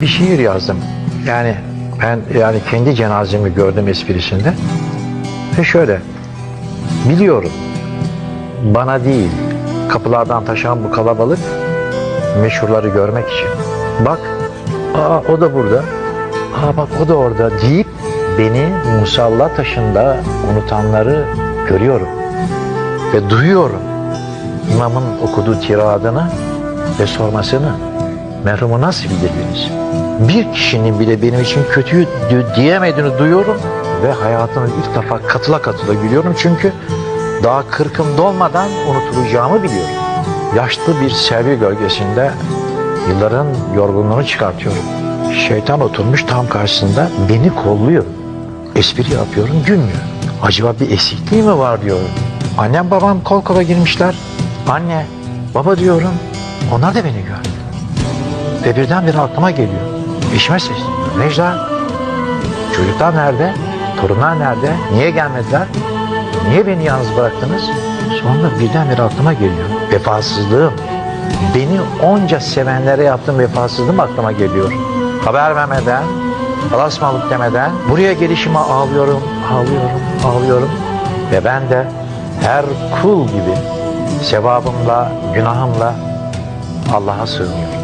Bir şiir yazdım. Yani ben yani kendi cenazemi gördüm esprisinde. Ve şöyle. Biliyorum. Bana değil. Kapılardan taşan bu kalabalık meşhurları görmek için. Bak. Aa o da burada. Aa bak o da orada deyip beni musalla taşında unutanları görüyorum. Ve duyuyorum. İmamın okuduğu tiradını ve sormasını merhumu nasıl bilirdiniz? Bir kişinin bile benim için kötüyü di- diyemediğini duyuyorum ve hayatımın ilk defa katıla katıla gülüyorum çünkü daha kırkım dolmadan unutulacağımı biliyorum. Yaşlı bir selvi gölgesinde yılların yorgunluğunu çıkartıyorum. Şeytan oturmuş tam karşısında beni kolluyor. Espri yapıyorum gülmüyor. Acaba bir eksikliği mi var diyorum. Annem babam kol kola girmişler. Anne, baba diyorum. Onlar da beni görmüyor. Ve birdenbire aklıma geliyor. Sesleniyor. Necla, çocuklar nerede? Torunlar nerede? Niye gelmediler? Niye beni yalnız bıraktınız? Sonra birdenbire aklıma geliyor. Vefasızlığım. Beni onca sevenlere yaptığım vefasızlığım aklıma geliyor. Haber vermeden, alasmalık demeden buraya gelişime ağlıyorum, ağlıyorum, ağlıyorum. Ve ben de her kul gibi sevabımla, günahımla Allah'a sığınıyorum.